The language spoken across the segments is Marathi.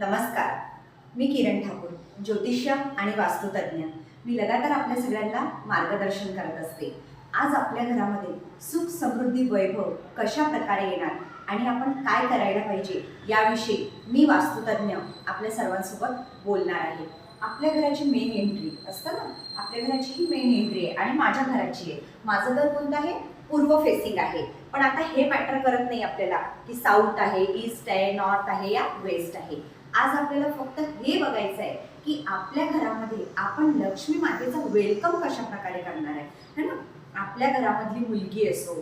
नमस्कार. मी किरण ठाकूर ज्योतिष्य आणि वास्तुतज्ञ मी लगातार आपल्या सगळ्यांना मार्गदर्शन करत असते. आज आपल्या घरामध्ये सुख समृद्धी वैभव कशा प्रकारे येणार आणि आपण काय करायला पाहिजे याविषयी मी वास्तुतज्ञ आपल्या सर्वांसोबत बोलणार आहे. आपल्या घराची मेन एंट्री असतं ना? आपल्या घराची ही मेन एंट्री आहे आणि माझ्या घराची आहे. माझं घर कोणतं आहे? पूर्व फेसिंग आहे. पण आता हे मॅटर करत नाही आपल्याला की साऊथ आहे ईस्ट आहे नॉर्थ आहे या वेस्ट आहे. आज आपल्याला फक्त हे बघायचं आहे की आपल्या घरामध्ये आपण लक्ष्मी मातेचा वेलकम कशा प्रकारे करणार आहे? है ना? आपल्या घरामधली मुलगी असो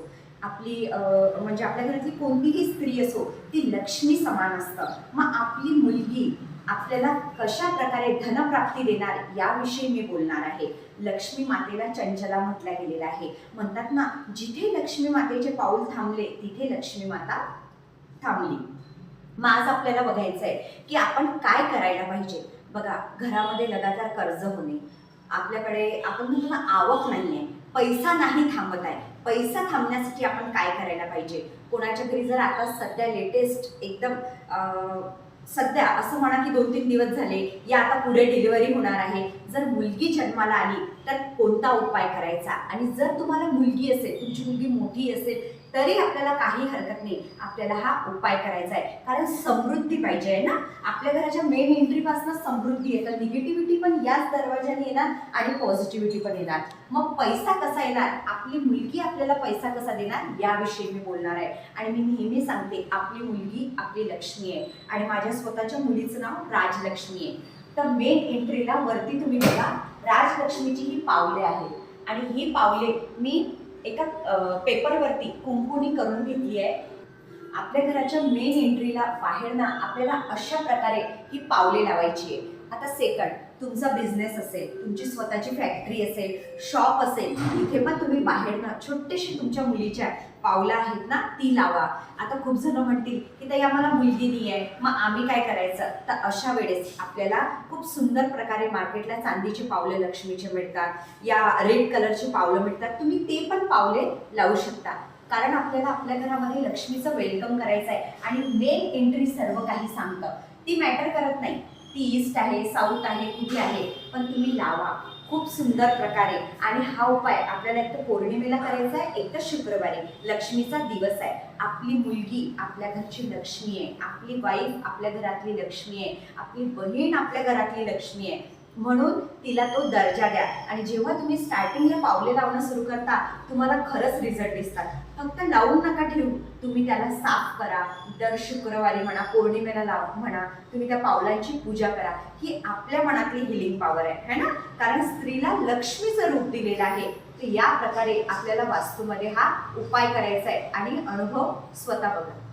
आपली म्हणजे आपल्या घरातली कोणतीही स्त्री असो ती लक्ष्मी समान असतं. मग आपली मुलगी आपल्याला कशा प्रकारे धनप्राप्ती देणार याविषयी मी बोलणार आहे. लक्ष्मी मातेला चंचला म्हटलं गेलेलं आहे. म्हणतात ना जिथे लक्ष्मी मातेचे पाऊल थांबले तिथे लक्ष्मी माता थांबली. मग आज आपल्याला बघायचं आहे की आपण काय करायला पाहिजे? बघा घरामध्ये लगातार कर्ज होणे. आपल्याकडे आपण म्हणतो ना आवक आहे पैसा नाही थांबत आहे. पैसा थांबण्यासाठी आपण काय करायला पाहिजे? कोणाच्या घरी जर आता सध्या लेटेस्ट एकदम सध्या असं म्हणा की दोन तीन दिवस झाले या आता पुढे डिलिव्हरी होणार आहे. जर मुलगी जन्माला आली तर कोणता उपाय करायचा? आणि जर तुम्हाला मुलगी असेल तुमची मुलगी मोठी असेल तरी आपल्याला काही हरकत नाही. आपल्याला हा उपाय करायचा आहे. कारण समृद्धी पाहिजे आहे ना? आपल्या घराच्या मेन एंट्रीपासून समृद्धी आहे तर निगेटिव्हिटी पण याच दरवाजाने येणार आणि पॉझिटिव्हिटी पण येणार. मग पैसा कसा येणार? आपली मुलगी आपल्याला पैसा कसा देणार? याविषयी मी बोलणार आहे. आणि मी नेहमी सांगते आपली मुलगी आपली लक्ष्मी आहे. आणि माझ्या स्वतःच्या मुलीचं नाव राजलक्ष्मी आहे. तर मेन एंट्रीला वरती तुम्ही बघा राजलक्ष्मीची ही पावले आहेत. आणि ही पावले मी एका पेपरवरती कुंकुनी करून घेतली आहे. आपल्या घराच्या मेन एंट्रीला बाहेर ना आपल्याला अशा प्रकारे ही पावले लावायची आहे. आता सेकंड तुमचा बिझनेस असेल तुमची स्वतःची फॅक्टरी असेल शॉप असेल तिथे पण तुम्ही बाहेर ना छोटेशी तुमच्या मुलीच्या पावलं आहेत ना ती लावा. आता खूप जण म्हणतील की ताई आम्हाला मुलगी नाही आहे मग आम्ही काय करायचं? तर अशा वेळेस आपल्याला खूप सुंदर प्रकारे मार्केटला चांदीची पावलं लक्ष्मीचे मिळतात. या रेड कलरची पावलं मिळतात. तुम्ही ते पण पावले लावू शकता. कारण आपल्याला आपल्या घरामध्ये लक्ष्मीचं वेलकम करायचं आहे आणि मेन एंट्री सर्व काही सांगतं. ती मॅटर करत नाही. ती ईस्ट आहे साऊथ आहे कुठे आहे पण तुम्ही लावा. खूप सुंदर प्रकारे. आणि हा उपाय आपल्याला एक तर पौर्णिमेला करायचा आहे एक तर शुक्रवारी. लक्ष्मीचा दिवस आहे. आपली मुलगी आपल्या घरची लक्ष्मी आहे. आपली वाईफ आपल्या घरातली लक्ष्मी आहे. आपली बहीण आपल्या घरातली लक्ष्मी आहे. म्हणून तिला तो दर्जा द्या. आणि जेव्हा तुम्ही स्टार्टिंगला पावले लावणं सुरू करता तुम्हाला खरंच रिझल्ट दिसतात. फक्त लावून नका ठेवू. तुम्ही त्याला साफ करा. दर शुक्रवारी म्हणा पौर्णिमेला लाव म्हणा तुम्ही त्या पावलांची पूजा करा. ही आपल्या मनातली हिलिंग पॉवर आहे. है ना? कारण स्त्रीला लक्ष्मीचं रूप दिलेलं आहे. तर या प्रकारे आपल्याला वास्तूमध्ये हा उपाय करायचा आहे. आणि अनुभव स्वतः बघा.